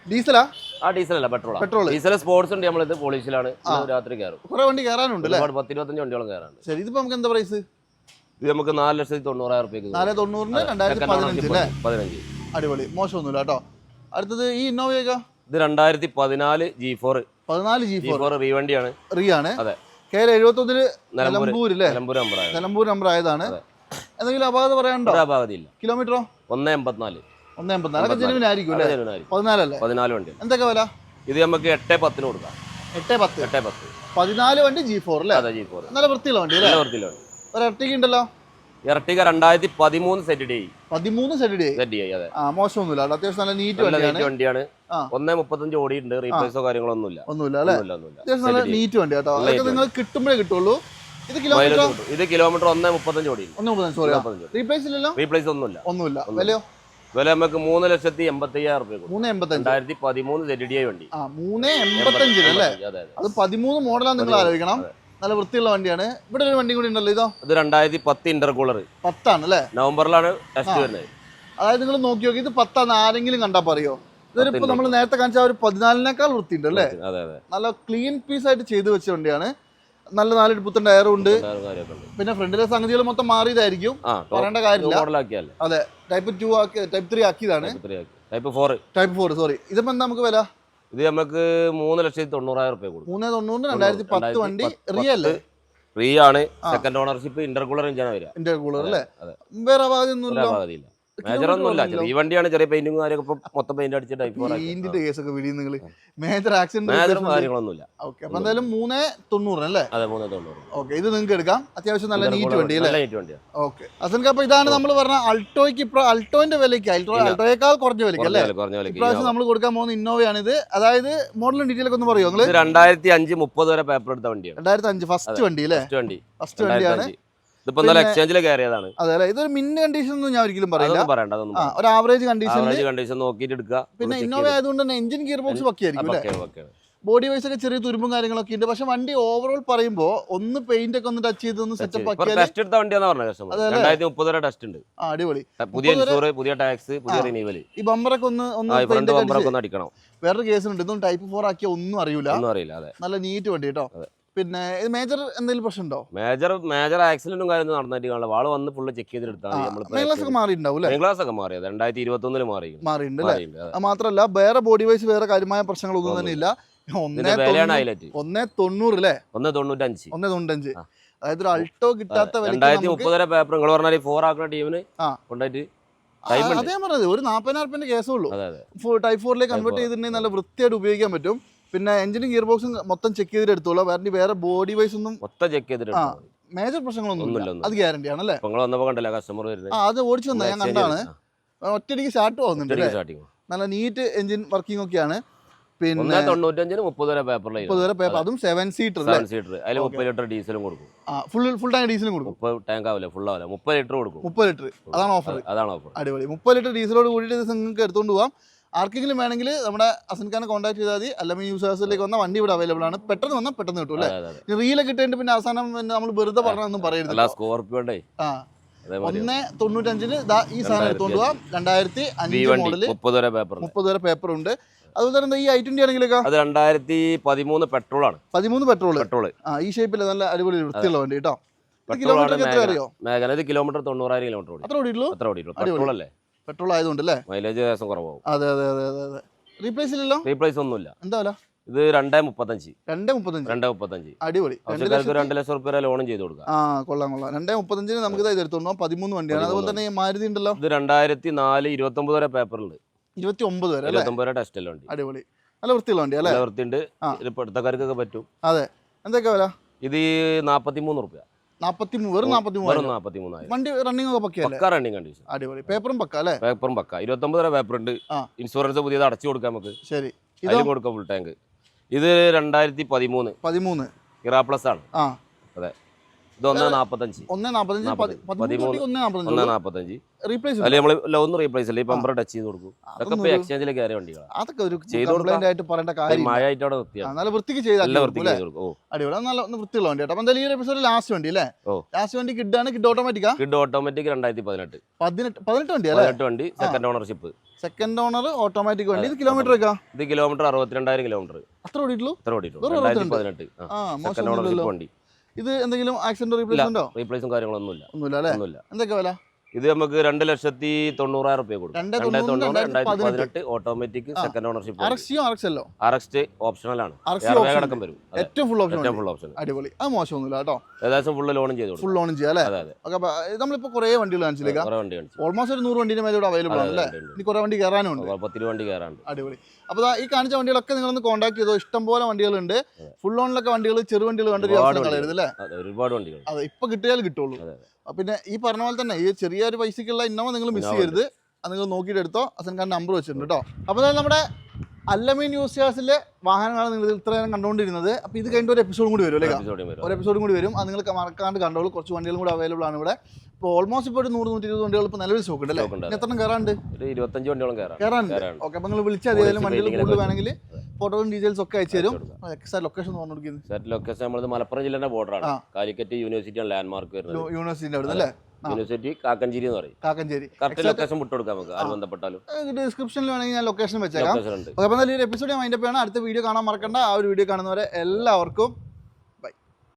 ഡീസലാ ആ ഡീസൽ അല്ല പെട്രോൾ പെട്രോൾ ഡീസൽ സ്പോർട്സ് ഉണ്ട് നമ്മളിത് പോളിഷിലാണ്. ഇന്ന് രാത്രി കയറും. കുറെ വണ്ടി കയറാനുണ്ട് പത്ത് ഇരുപത്തഞ്ച് പത്തിരുപത്തഞ്ച് വണ്ടിയോളം കയറാണ്ട് ശരി ഇതിപ്പോ നമുക്ക് എന്താ പ്രൈസ് ഇത് നമുക്ക് നാല് ലക്ഷത്തി തൊണ്ണൂറായിരം റുപ്യക്ക് നാല് തൊണ്ണൂറിന് രണ്ടായിരത്തി പതിനഞ്ച് അല്ലേ? പതിനഞ്ച്. അടിപൊളി. മോശമൊന്നുമില്ല കേട്ടോ. അടുത്തത് ഈ ഇന്നോവയൊക്കെ ഇത് രണ്ടായിരത്തി പതിനാല് ജി ഫോർ പതിനാല് ജി ഫോർ റീ വണ്ടിയാണ്. റീ ആണ്. അതെ. കെ എൽ എഴുപത്തൊന്നിൽ നിലമ്പൂർ നിലമ്പൂർ അല്ലേ? നിലമ്പൂർ നമ്പർ ആയതാണ്. എന്തെങ്കിലും അപാകത പറയാനുണ്ടോ? അപാകതയില്ല. കിലോമീറ്ററോ? ഒന്ന് എൺപത്തിനാല്. ഒന്ന് എൺപത്തിനാല്. അതൊക്കെ ജെനുവിനായിരിക്കും അല്ലേ? പതിനാലല്ലേ? പതിനാല് വണ്ടി. എന്തൊക്കെ വില? ഇത് നമുക്ക് എട്ട് പത്തിന് കൊടുക്കാം. എട്ട് പത്ത്. എട്ട് പത്ത്. പതിനാല് വണ്ടി ജി ഫോർ അല്ലേ? അതെ ജി ഫോർ നല്ല വൃത്തിയുള്ള വണ്ടി അല്ലേ? നല്ല വണ്ടി. ഒരു എർട്ടിക ഉണ്ടല്ലോ? ഇറട്ടിക രണ്ടായിരത്തി പതിമൂന്ന് സെറ്റ് ഡി പതിമൂന്ന് സെറ്റ് ഡി സെറ്റ് ഡി അതെ. ആ മോശമൊന്നുമില്ല. അത്യാവശ്യം നല്ല നീറ്റ് വണ്ടിയാണ്. ഒന്നേ മുപ്പത്തഞ്ച് ഓടിയിട്ടുണ്ട്. റീപ്ലേസോ കാര്യങ്ങളൊന്നുമില്ല. ഒന്നുമില്ല അല്ലേ? ഒന്നുമില്ല ഒന്നുമില്ല. അത്യാവശ്യം നല്ല നീറ്റ് വണ്ടി കേട്ടോ. അതൊക്കെ നിങ്ങൾ കിട്ടുമ്പോഴേ കിട്ടുള്ളൂ. ഇത് കിലോമീറ്റർ ഇത് കിലോമീറ്റർ ഒന്നേ മുപ്പത്തഞ്ച് ഓടി ഒന്ന് മുപ്പത്തഞ്ച് റീപ്ലേസ് ഇല്ലല്ലോ? റീപ്ലേസ് ഒന്നുമില്ല. ഒന്നുമില്ല. ഒന്നുമില്ല. വിലയോ? വില നമുക്ക് മൂന്ന് ലക്ഷത്തി എൺപത്തി അയ്യായിരം കൊടുക്കും മൂന്ന് എൺപത്തി രണ്ടായിരത്തി പതിമൂന്ന് സെറ്റ് ഡി ഐ വണ്ടി. ആ മൂന്ന് എൺപത്തഞ്ചിന് അല്ലേ? അതെ പതിമൂന്ന് മോഡലാണ് നിങ്ങൾ ആലോചിക്കണം. നല്ല വൃത്തിയുള്ള വണ്ടിയാണ്. ഇവിടെ ഒരു വണ്ടി കൂടി ഉണ്ടല്ലോ ഇതോ? ഇത് രണ്ടായിരത്തി പത്ത് ഇന്റർകൂളർ പത്താണ് അല്ലേ? നവംബറിലാണ് ടെസ്റ്റ് വരുന്നത്. അതായത് നിങ്ങൾ നോക്കി നോക്കി ഇത് പത്താന്ന് ആരെങ്കിലും കണ്ടാ പറയോ? ഇതൊരു നമ്മൾ നേരത്തെ കാണിച്ച ഒരു പതിനാലിനേക്കാൾ വൃത്തിയുണ്ട് അല്ലേ? നല്ല ക്ലീൻ പീസ് ആയിട്ട് ചെയ്തു വെച്ച വണ്ടിയാണ്. നല്ല നാല് പുത്തൻ ടയറും ഉണ്ട്. പിന്നെ ഫ്രണ്ടിലെ സംഗതികൾ മൊത്തം മാറിയതായിരിക്കും. പറയേണ്ട കാര്യമില്ല. അതെ ടൈപ്പ് ടു ആക്കി type three ആക്കിയതാണ്. Type four type four sorry ഇതിപ്പോ എന്താ നമുക്ക് വില? ഇത് നമുക്ക് മൂന്ന് ലക്ഷത്തി തൊണ്ണൂറായിരം റുപ്യ കൊടുക്കും. മൂന്ന് തൊണ്ണൂറിന് രണ്ടായിരത്തി പത്ത് വണ്ടി റിയൽ ഫ്രീ ആണ്. സെക്കൻഡ് ഓണർഷിപ്പ് ഇന്റർകൂളർ എഞ്ചാണ് വരിക. ഇന്റർകൂളർ അല്ലേ? വേറെ ഒരു അപാകതയില്ല മേജർ ഒന്നുമില്ല. ഈ വണ്ടിയാണ് ചെറിയ പെയിന്റിങ് കാര്യമൊക്കെ ഇപ്പൊ മൊത്തം പെയിന്റ് അടിച്ച് ടൈപ്പ് കേസൊക്കെ വിടിയും നിങ്ങൾ മേജർ മേജറും ആക്സിഡന്റ് കാര്യങ്ങളൊന്നുമില്ല. ഓക്കെ അപ്പൊ എന്തായാലും മൂന്ന് തൊണ്ണൂറിന് അല്ലേ? അതെ മൂന്ന് തൊണ്ണൂറ്. ഓക്കെ ഇത് നിങ്ങൾക്ക് എടുക്കാം. അത്യാവശ്യം നല്ല നീറ്റ് വണ്ടി അല്ലേ? നീറ്റ് വണ്ടിയാണ് ഓക്കെ അസൻക അപ്പൊ ഇതാണ് നമ്മൾ പറഞ്ഞ അൾട്ടോയ്ക്ക് ഇപ്പൊ അൾട്ടോന്റെ വിലയ്ക്ക് അൾട്ടോ അൾട്ടോയേക്കാൾ കുറഞ്ഞ വിലയ്ക്ക് അല്ലേ? ഇപ്രാവശ്യം നമ്മൾ കൊടുക്കാൻ പോകുന്ന ഇന്നോവയാണ് ഇത് അതായത് മോഡലും ഡീറ്റെയിൽ ഒക്കെ ഒന്ന് പറയുമോ നിങ്ങൾ രണ്ടായിരത്തി അഞ്ച് മുപ്പത് വരെ പേപ്പർ എടുത്ത വണ്ടിയാണ്. രണ്ടായിരത്തി അഞ്ച് ഫസ്റ്റ് വണ്ടി അല്ലേ? ഫസ്റ്റ് വണ്ടി. ഫസ്റ്റ് വണ്ടിയാണ്. ഇതിപ്പോ ഇന്നലെ എക്സ്ചേഞ്ചിൽ കയറിയതാണ് അതെ അല്ലേ ഇതൊരു മിന്ന കണ്ടീഷൻ ഒന്നും ഞാൻ ഒരിക്കലും പറയില്ല. പറയണ്ട അതൊന്നും ആ ഒരു ആവറേജ് കണ്ടീഷൻ ആവറേജ് കണ്ടീഷൻ നോക്കിയിട്ട് എടുക്കുക. പിന്നെ ഇന്നോവ ആയതുകൊണ്ട് തന്നെ എഞ്ചിൻ ഗിയർ ബോക്സ് പക്കിയായിരിക്കും അല്ലേ. ബോഡി വൈസ് ഒക്കെ ചെറിയ തുരുമ്പും കാര്യങ്ങളൊക്കെ ഉണ്ട്. പക്ഷെ വണ്ടി ഓവറോൾ പറയുമ്പോൾ ഒന്ന് പെയിന്റ് ഒക്കെ ഒന്ന് ടച്ച് ചെയ്ത് ഒന്ന് സെറ്റപ്പ് ആക്കിയാൽ ടെസ്റ്റ് എടുത്ത വണ്ടിയാന്ന് പറഞ്ഞത് കസ്റ്റമർ അതെ അല്ലേ? രണ്ടായിരത്തി മുപ്പത് വരെ ടെസ്റ്റ് ഉണ്ട്. ആ, അടിപൊളി. പുതിയ ഇൻഷൂർ പുതിയ ടാക്സ് പുതിയ ആ. ഈ ബമ്പറൊക്കെ ഒന്ന് ഒന്ന് പെയിന്റ് ഒക്കെ ബമ്പറൊക്കെ ഒന്ന് അടിക്കണം. വേറൊരു കേസുണ്ട് ഇതൊന്നും ടൈപ്പ് ഫോർ ആക്കിയ ഒന്നും അറിയില്ല ഒന്നും അറിയില്ല അതെ. നല്ല നീറ്റ് വണ്ടി കേട്ടോ. അതെ. പിന്നെ ഇത് മേജർ എന്തെങ്കിലും പ്രശ്നമുണ്ടോ? മേജർ മേജർ ആക്സിഡന്റും കാര്യമൊന്നും നടന്നിട്ട് കാണില്ല വാൾ വന്ന് ഫുള്ള് ചെക്ക് മാറിയിട്ടുണ്ടാവും ക്ലാസ് ഒക്കെ മാറിയത് രണ്ടായിരത്തി ഇരുപത്തി ഒന്നിൽ മാറി മാറിയിട്ടുണ്ട്. മാത്രമല്ല വേറെ ബോഡി വൈസ് വേറെ കാര്യമായ പ്രശ്നങ്ങളൊന്നും തന്നെ ഇല്ല. ഒന്നേ തൊണ്ണൂറ് അല്ലേ? ഒന്നേ തൊണ്ണൂറ്റഞ്ച്. ഒന്നേ തൊണ്ണൂറ്റഞ്ച്. അതായത് ഒരു അൾട്ടോ കിട്ടാത്ത രണ്ടായിരത്തി മുപ്പത് വരെ പേപ്പർ നിങ്ങൾ പറഞ്ഞാൽ ഫോർ ആക്കുന്ന ടീമിന് കൊണ്ടായിട്ട്. അതേ പറഞ്ഞത്. ഒരു നാപ്പതിനായിരം റുപ്യന്റെ കേസേ ഉള്ളൂ. ടൈപ്പ് ഫോറിലേക്ക് കൺവേർട്ട്. ചെയ്തിട്ടുണ്ടെങ്കിൽ നല്ല വൃത്തിയായിട്ട് ഉപയോഗിക്കാൻ പറ്റും. പിന്നെ എഞ്ചിനും ഗിയർ ബോക്സും മൊത്തം ചെക്ക് ചെയ്തിട്ട് എടുത്തോളൂ വേറെ വേറെ ബോഡി വൈസ് ഒന്നും മൊത്തം ചെക്ക് ചെയ്തിട്ട് ആ. മേജർ പ്രശ്നങ്ങളൊന്നും അത് ഗ്യാരണ്ടി ആണല്ലേ അപ്പൊ നിങ്ങൾ വന്നപ്പോൾ കണ്ടല്ലോ കസ്റ്റമർ വരുന്നത് ആ അത് ഓടിച്ചു വന്നാ ഞാൻ കണ്ടാണ് ഒറ്റയടിക്ക് സ്റ്റാർട്ട് പോകുന്നുണ്ട് അല്ലേ? നല്ല നീറ്റ് എഞ്ചിൻ വർക്കിംഗ് ഒക്കെയാണ്. പിന്നെ ഒന്നേ തൊണ്ണൂറ്റഞ്ചിന് മുപ്പത് വരെ പേപ്പറിൽ മുപ്പത് വരെ പേപ്പർ അതും. സെവൻ സീറ്റർ അല്ലേ? സെവൻ സീറ്റർ അതിൽ മുപ്പത് ലിറ്റർ ഡീസലും കൊടുക്കും. ആ ഫുൾ ഫുൾ ടാങ്ക് ഡീസലും കൊടുക്കും. മുപ്പത് ടാങ്ക് ആവില്ല? ഫുൾ ആവില്ല? മുപ്പത് ലിറ്റർ കൊടുക്കും. മുപ്പത് ലിറ്റർ. അതാണ് ഓഫർ അതാണ് ഓഫർ അടിപൊളി. മുപ്പത് ലിറ്റർ ഡീസലോട് കൂടിയിട്ട് നിങ്ങൾക്ക് എടുത്തുകൊണ്ട് പോകാം ആർക്കെങ്കിലും വേണമെങ്കിൽ നമ്മുടെ അസൻഖാനെ കോൺടാക്ട് ചെയ്താൽ മതി. അല്ലെങ്കിൽ യൂസേഴ്സിലേക്ക് വന്ന വണ്ടി ഇവിടെ അവൈലബിൾ ആണ്. പെട്ടെന്ന് വന്നാൽ പെട്ടെന്ന് കിട്ടും അല്ലേ? റീലൊക്കെ ഇട്ടിട്ട് പിന്നെ അവസാനം പിന്നെ നമ്മൾ വെറുതെ പറഞ്ഞൊന്നും പറയരുത് സ്കോർപ്പിയോണ്ടേ ആ. ഒന്ന് തൊണ്ണൂറ്റഞ്ചിന് ഈ സാധനം എടുത്തുകൊണ്ട് പോവാം. രണ്ടായിരത്തി അഞ്ച് മോഡൽ മുപ്പത് വരെ പേപ്പർ മുപ്പത് വരെ പേപ്പർ ഉണ്ട്. അതുപോലെ തന്നെ ഈ ഐ ട്വന്റി ആണെങ്കിലൊക്കെ? അത് രണ്ടായിരത്തി പതിമൂന്ന് പെട്രോൾ ആണ്. പതിമൂന്ന് പെട്രോൾ പെട്രോൾ ആ ഈ ഷേപ്പിൽ നല്ല അടിപൊളി വൃത്തിയുള്ള വണ്ടി കേട്ടോ. കിലോമീറ്റർ എത്ര അറിയോ? കിലോമീറ്റർ തൊണ്ണൂറായിരം കിലോമീറ്റർ ഓടി അത്ര ഓടിയിട്ടുള്ളൂ? അത്ര ഓടിയിട്ടുള്ളൂ. പെട്രോൾ അല്ലേ? പെട്രോൾ ആയതുകൊണ്ട് അല്ലേ മൈലേജ് ദിവസം കുറവാകും അതെ അതെ അതെ അതെ അതെ. റീപ്ലേസ് ഇല്ലല്ലോ റീപ്ലേസ് ഒന്നുമില്ല. എന്താ വില ഇത് രണ്ടേ മുപ്പത്തഞ്ച്. രണ്ടേ മുപ്പത്തഞ്ച്? രണ്ടേ മുപ്പത്തഞ്ച്. അടിപൊളി. രണ്ട് ആവശ്യക്കാർക്ക് രണ്ട് ലക്ഷം റുപ്യ ലോണും ചെയ്ത് കൊടുക്കാം. ആ കൊള്ളാം കൊള്ളാം. രണ്ടേ മുപ്പത്തഞ്ചിന് നമുക്ക് ഇത് എടുത്തോളൂ പതിമൂന്ന് വണ്ടിയാണ്. അതുപോലെ തന്നെ മാരുതി ഉണ്ടല്ലോ? ഇത് രണ്ടായിരത്തി നാല് ഇരുപത്തി ഒമ്പത് വരെ പേപ്പറുണ്ട്. ഇരുപത്തി ഒമ്പത് വരെ ഇരുപത്തി ഇരുപത്തൊമ്പത് വരെ ടെസ്റ്റ് എല്ലാം ഉണ്ട്. അടിപൊളി. നല്ല വൃത്തിയുള്ള വണ്ടി അല്ലേ? വൃത്തിയുണ്ട്. ഇപ്പൊ ഇത് പഠിത്തക്കാർക്കൊക്കെ പറ്റും. അതെ. എന്തൊക്കെ വില? ഇത് നാപ്പത്തി മൂന്ന് റുപ്യ. നാപ്പത്തി മൂന്ന് വെറും നാപ്പത്തി വെറും നാപ്പത്തി മൂന്നായിരം വണ്ടി ഒക്കെ പക്കയല്ലേ പക്ക റണ്ണിങ് കണ്ടീഷൻ അടിപൊളി. പേപ്പറും പക്ക അല്ലേ? പേപ്പറും പക്ക. ഇരുപത്തൊമ്പത് രൂപ പേപ്പർ ഉണ്ട്. ഇൻഷുറൻസ് പുതിയത് അടച്ചു കൊടുക്കാം നമുക്ക്. ശരി. ഇത്? കൊടുക്കാം ഫുൾ ടാങ്ക് ഇത് രണ്ടായിരത്തി പതിമൂന്ന്. പതിമൂന്ന്. ഇറാ പ്ലസ് ആണ്. അതെ. ഇത് ഒന്നേ നാപ്പത്തഞ്ച്. ഒന്ന് നാപ്പത്തഞ്ച്. പതിമൂന്ന് ഒന്നേ നാപ്പത്തഞ്ച് റീപ്ലേസ് അല്ലേ നമ്മൾ ഒന്ന് റീപ്ലേസ് അല്ല പമ്പർ ടച്ച് ചെയ്ത് കൊടുക്കും. അതൊക്കെ അതൊന്നും ഇപ്പൊ ഒരു- എക്സ്ചേഞ്ചിൽ കയറിയ വണ്ടികളാണ് അതൊക്കെ ഒരു കംപ്ലൈന്റ് ആയിട്ട് പറയേണ്ട കാര്യം മഴ ആയിട്ട് അവിടെ നല്ല വൃത്തിക്ക് ചെയ്താൽ നല്ല വൃത്തിക്ക് ചെയ്ത് കൊടുക്കും. അടിപൊളി നല്ല വൃത്തിയുള്ള വണ്ടി കേട്ടോ. എന്തായാലും ഈ എപ്പിസോഡ് ലാസ്റ്റ് വണ്ടി അല്ലേ? ലാസ്റ്റ് വണ്ടി കിഡാണ് കിഡ് ഓട്ടോമാറ്റിക്കാ കിഡ് ഓട്ടോമാറ്റിക് രണ്ടായിരത്തി പതിനെട്ട്. പതിനെട്ട് പതിനെട്ട് വണ്ടി അല്ലേ? പതിനെട്ട് വണ്ടി second ownership second owner automatic വണ്ടി. ഇത് കിലോമീറ്റർ ഒക്കെ ഇത് കിലോമീറ്റർ അറുപത്തിരണ്ടായിരം കിലോമീറ്റർ അത്ര ഓടിയിട്ടുള്ളൂ? അത്ര ഓടിയിട്ടുള്ളൂ. പതിനെട്ട്. സെക്കൻഡ് ഓണർഷിപ്പ് വണ്ടി. ഇത് എന്തെങ്കിലും ആക്സിഡന്റ് റീപ്ലേസ്മെന്റോ റീപ്ലേസും കാര്യങ്ങളൊന്നുമില്ല. ഒന്നുമില്ല അല്ലേ? ഒന്നുമില്ല. എന്തൊക്കെ വില? ഇത് നമുക്ക് രണ്ട് ലക്ഷത്തി തൊണ്ണൂറായിരം റുപ്യ കൊടുക്കും. Automatic second ownership X optional ആണ്. അടക്കം വരും. ഏറ്റവും ഫുൾ ഓപ്ഷൻ ഫുൾ ഓപ്ഷൻ അടിപൊളി. അത് മോശമൊന്നുമില്ല കേട്ടോ. ഏകദേശം ഫുൾ ലോണും ചെയ്തു ഫുൾ ലോണും ചെയ്യാം അല്ലേ? നമ്മളിപ്പോ കുറേ വണ്ടികൾ കാണിച്ചില്ലേക്കാം കുറെ വണ്ടി കാണിച്ചു. ഓൾമോസ്റ്റ് ഒരു നൂറ് വണ്ടിന്റെ മേലെ അവൈലബിൾ ആണ് അല്ലേ. ഇനി കുറേ വണ്ടി കയറാനുണ്ട്. പത്തിരു വണ്ടി കയറാനുണ്ട്. അടിപൊളി. അപ്പോൾ ഈ കാണിച്ച വണ്ടികളൊക്കെ നിങ്ങളൊന്ന് കോൺടാക്ട് ചെയ്തോ? ഇഷ്ടംപോലെ വണ്ടികളുണ്ട്. ഫുൾ ഓണിലൊക്കെ വണ്ടികൾ ചെറു വണ്ടികൾ കണ്ടൊരു കളയരുത് അല്ലേ? അതെ ഒരുപാട് വണ്ടികൾ അതെ ഇപ്പൊ കിട്ടിയാൽ കിട്ടുള്ളൂ. പിന്നെ ഈ പറഞ്ഞ പോലെ തന്നെ ഈ ചെറിയൊരു പൈസക്കുള്ള ഇന്നോവ നിങ്ങൾ മിസ് ചെയ്യരുത്. അത് നിങ്ങൾ നോക്കിയിട്ട് എടുത്തോ. അസൻ കാരണം നമ്പർ വെച്ചിട്ടുണ്ട് കേട്ടോ അപ്പോൾ അതായത് അല്ലമീൻ യൂസിയാസിലെ വാഹനങ്ങളാണ് നിങ്ങൾ ഇത്ര നേരം കണ്ടുകൊണ്ടിരുന്നത്. അപ്പോൾ ഇത് കഴിഞ്ഞ ഒരു എപ്പിസോഡും കൂടി വരും അല്ലേ ഒരു എപ്പിസോഡും കൂടി വരും. അത് നിങ്ങൾക്ക് മറക്കാണ്ട് കണ്ടോളൂ. കുറച്ച് വണ്ടികളും കൂടി അവൈലബിൾ ആണ് ഇവിടെ. ഇപ്പോൾ ഓൾമോസ്റ്റ് ഇപ്പോൾ ഒരു നൂറ് നൂറ്റി ഇരുപത് വണ്ടികൾ ഇപ്പോൾ നിലവിൽ സ്റ്റോക്ക് ഉണ്ട് അല്ലേ? എത്ര കയറാണ്ട് ഇരുപത്തഞ്ച് വണ്ടികളും കയറാം. കയറാനുണ്ട്. കയറാനുണ്ട്. ഓക്കെ അപ്പോൾ നിങ്ങൾ വിളിച്ചാൽ ഏതെങ്കിലും Police വണ്ടികൾ കൂടുതൽ വേണമെങ്കിൽ ഫോട്ടോയും ഡീറ്റെയിൽസ് ഒക്കെ അയച്ചു തരും. ലൊക്കേഷൻ ലൊക്കേഷൻ നമ്മൾ മലപ്പുറം ജില്ലയുടെ ബോർഡറാണ്. കാലിക്കറ്റ് യൂണിവേഴ്സിറ്റിയാണ് ലാൻഡ്മാർക്ക് വരുന്നത്. യൂണിവേഴ്സിറ്റിന്റെ അവിടെ അല്ലേ. യൂണിവേഴ്സിറ്റി കാക്കഞ്ചേരി എന്ന് പറയും. കാക്കഞ്ചേരി. കറക്റ്റ് ലൊക്കേഷൻ വിട്ടുകൊടുക്കാം നമുക്ക് ആര് ബന്ധപ്പെട്ടാലും. ഡിസ്ക്രിപ്ഷനിൽ വേണമെങ്കിൽ ഞാൻ ലൊക്കേഷൻ വെച്ചേക്കാം. അപ്പൊ അപ്പോൾ എന്നാൽ ഈ ഒരു എപ്പിസോഡ് മൈൻഡപ്പ് ചെയ്യണം. അടുത്ത വീഡിയോ കാണാൻ മറക്കണ്ട. ആ ഒരു വീഡിയോ കാണുന്നവരെ എല്ലാവർക്കും